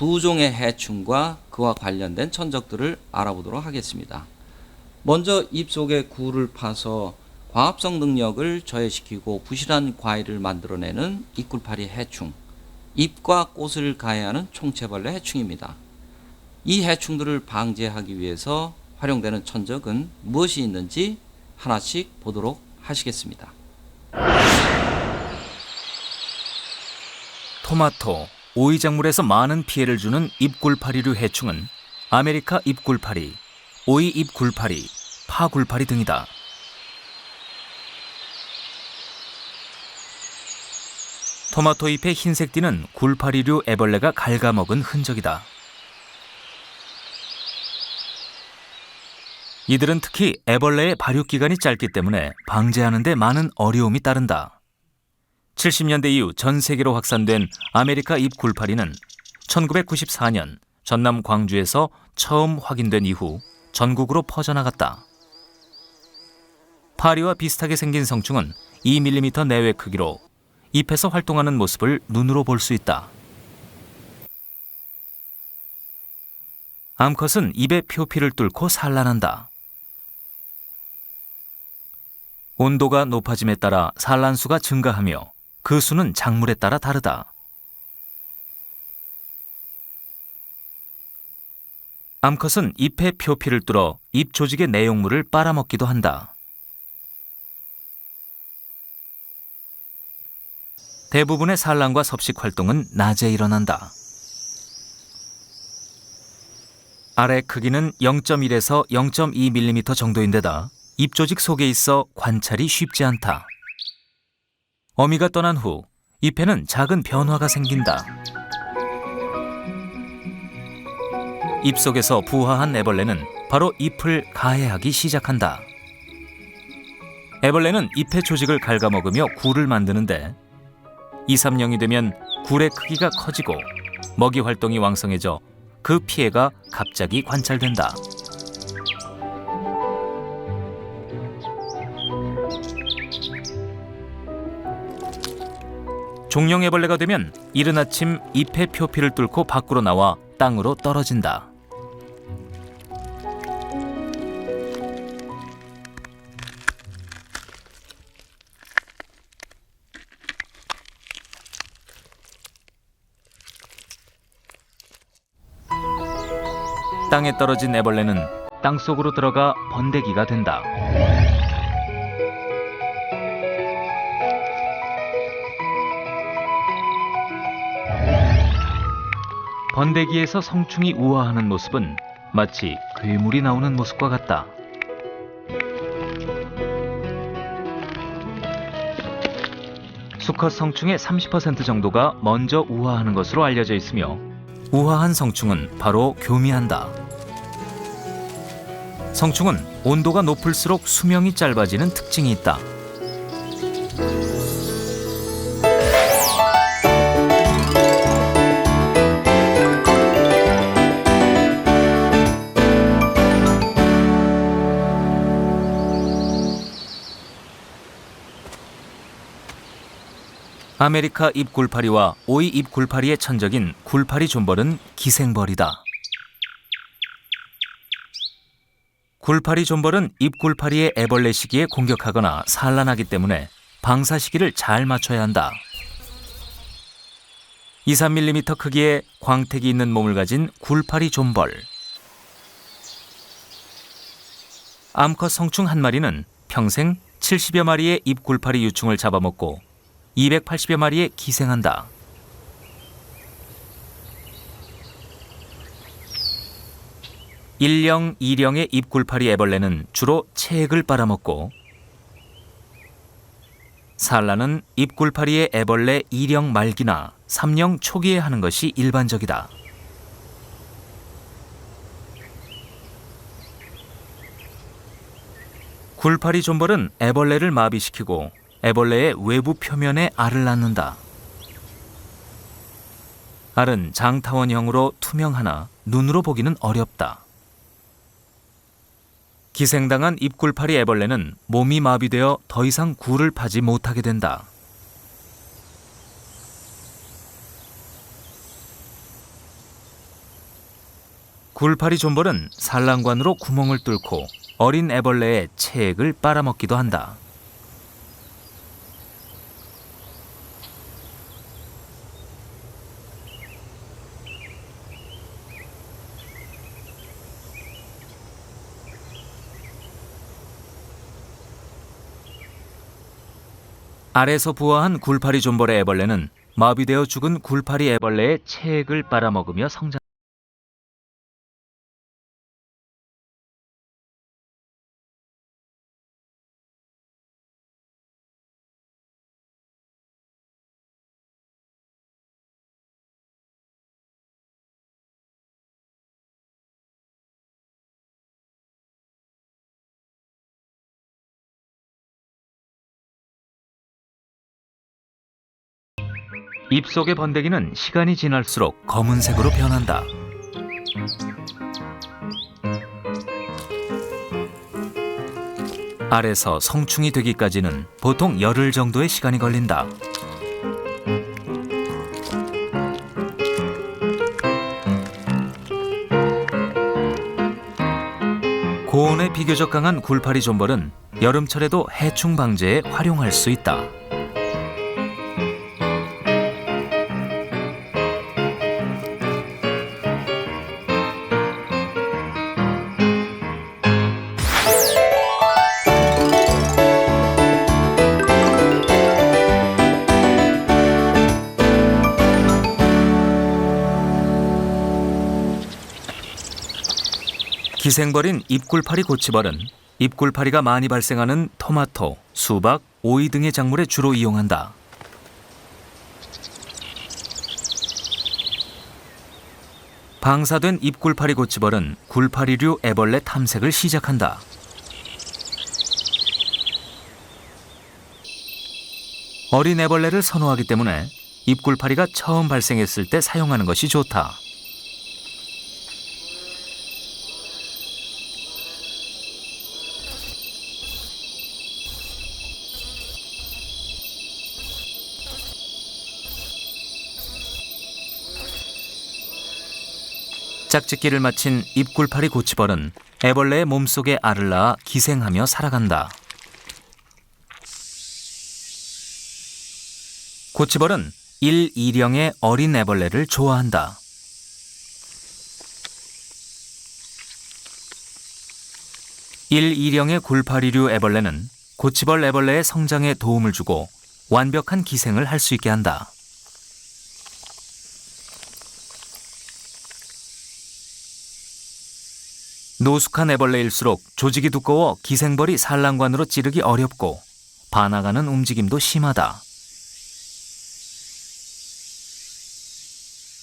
두 종의 해충과 그와 관련된 천적들을 알아보도록 하겠습니다. 먼저 잎 속에 굴을 파서 광합성 능력을 저해시키고 부실한 과일을 만들어내는 잎굴파리 해충, 잎과 꽃을 가해하는 총체벌레 해충입니다. 이 해충들을 방지하기 위해서 활용되는 천적은 무엇이 있는지 하나씩 보도록 하시겠습니다. 토마토, 오이작물에서 많은 피해를 주는 잎굴파리류 해충은 아메리카 잎굴파리, 오이 잎굴파리, 파굴파리 등이다. 토마토 잎의 흰색 띠는 굴파리류 애벌레가 갉아먹은 흔적이다. 이들은 특히 애벌레의 발육 기간이 짧기 때문에 방제하는 데 많은 어려움이 따른다. 70년대 이후 전 세계로 확산된 아메리카 잎 굴파리는 1994년 전남 광주에서 처음 확인된 이후 전국으로 퍼져나갔다. 파리와 비슷하게 생긴 성충은 2mm 내외 크기로 잎에서 활동하는 모습을 눈으로 볼 수 있다. 암컷은 입의 표피를 뚫고 산란한다. 온도가 높아짐에 따라 산란수가 증가하며 그 수는 작물에 따라 다르다. 암컷은 잎의 표피를 뚫어 잎 조직의 내용물을 빨아먹기도 한다. 대부분의 산란과 섭식 활동은 낮에 일어난다. 알의 크기는 0.1에서 0.2mm 정도인데다 잎 조직 속에 있어 관찰이 쉽지 않다. 어미가 떠난 후 잎에는 작은 변화가 생긴다. 잎 속에서 부화한 애벌레는 바로 잎을 가해하기 시작한다. 애벌레는 잎의 조직을 갉아먹으며 굴을 만드는데 2, 3년이 되면 굴의 크기가 커지고 먹이 활동이 왕성해져 그 피해가 갑자기 관찰된다. 종령애벌레가 되면 이른 아침 잎의 표피를 뚫고 밖으로 나와 땅으로 떨어진다. 땅에 떨어진 애벌레는 땅 속으로 들어가 번데기가 된다. 번데기에서 성충이 우아하는 모습은 마치 괴물이 나오는 모습과 같다. 수컷 성충의 30% 정도가 먼저 우아하는 것으로 알려져 있으며 우아한 성충은 바로 교미한다. 성충은 온도가 높을수록 수명이 짧아지는 특징이 있다. 아메리카 잎굴파리와 오이 잎굴파리의 천적인 굴파리 존벌은 기생벌이다. 굴파리 존벌은 잎굴파리의 애벌레 시기에 공격하거나 산란하기 때문에 방사 시기를 잘 맞춰야 한다. 2, 3mm 크기의 광택이 있는 몸을 가진 굴파리 존벌. 암컷 성충 한 마리는 평생 70여 마리의 잎굴파리 유충을 잡아먹고 280여 마리에 기생한다. 일령, 이령의 잎굴파리 애벌레는 주로 체액을 빨아먹고 산란은 잎굴파리의 애벌레 이령 말기나 삼령 초기에 하는 것이 일반적이다. 굴파리 존벌은 애벌레를 마비시키고 애벌레의 외부 표면에 알을 낳는다. 알은 장타원형으로 투명하나 눈으로 보기는 어렵다. 기생당한 입굴파리 애벌레는 몸이 마비되어 더 이상 굴을 파지 못하게 된다. 굴파리 존벌은 산란관으로 구멍을 뚫고 어린 애벌레의 체액을 빨아먹기도 한다. 아래서 부화한 굴파리 존벌의 애벌레는 마비되어 죽은 굴파리 애벌레의 체액을 빨아먹으며 성장. 입속의 번데기는 시간이 지날수록 검은색으로 변한다. 알에서 성충이 되기까지는 보통 열흘 정도의 시간이 걸린다. 고온에 비교적 강한 굴파리 존벌은 여름철에도 해충 방제에 활용할 수 있다. 기생벌인 입굴파리 고치벌은 입굴파리가 많이 발생하는 토마토, 수박, 오이 등의 작물에 주로 이용한다. 방사된 입굴파리 고치벌은 굴파리류 애벌레 탐색을 시작한다. 어린 애벌레를 선호하기 때문에 입굴파리가 처음 발생했을 때 사용하는 것이 좋다. 짝짓기를 마친 입굴파리 고치벌은 애벌레의 몸속에 알을 낳아 기생하며 살아간다. 고치벌은 1, 2령의 어린 애벌레를 좋아한다. 일 2령의 굴파리류 애벌레는 고치벌 애벌레의 성장에 도움을 주고 완벽한 기생을 할 수 있게 한다. 노숙한 애벌레일수록 조직이 두꺼워 기생벌이 산란관으로 찌르기 어렵고 반아가는 움직임도 심하다.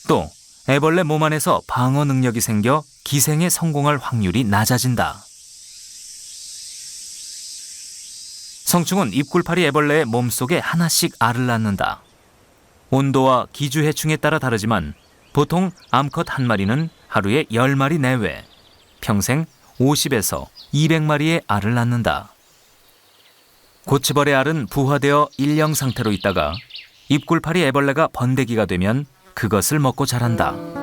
또 애벌레 몸 안에서 방어 능력이 생겨 기생에 성공할 확률이 낮아진다. 성충은 입굴파리 애벌레의 몸속에 하나씩 알을 낳는다. 온도와 기주 해충에 따라 다르지만 보통 암컷 한 마리는 하루에 10마리 내외, 평생 50에서 200마리의 알을 낳는다. 고치벌의 알은 부화되어 일령 상태로 있다가 입굴파리 애벌레가 번데기가 되면 그것을 먹고 자란다.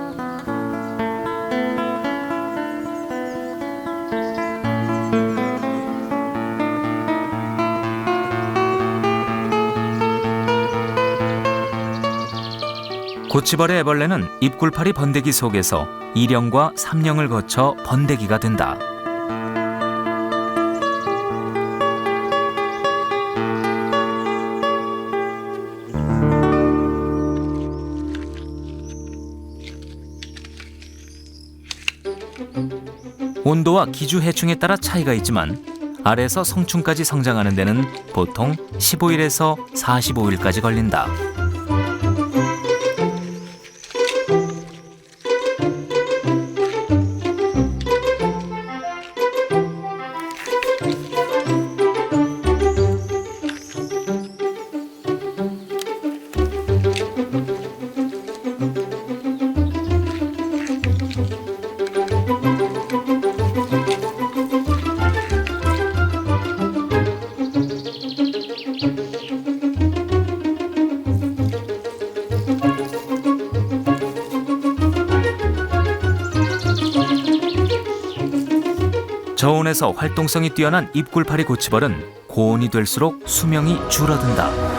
고치벌의 애벌레는 입굴파리 번데기 속에서 2령과 3령을 거쳐 번데기가 된다. 온도와 기주 해충에 따라 차이가 있지만 알에서 성충까지 성장하는 데는 보통 15일에서 45일까지 걸린다. 저온에서 활동성이 뛰어난 잎굴파리 고치벌은 고온이 될수록 수명이 줄어든다.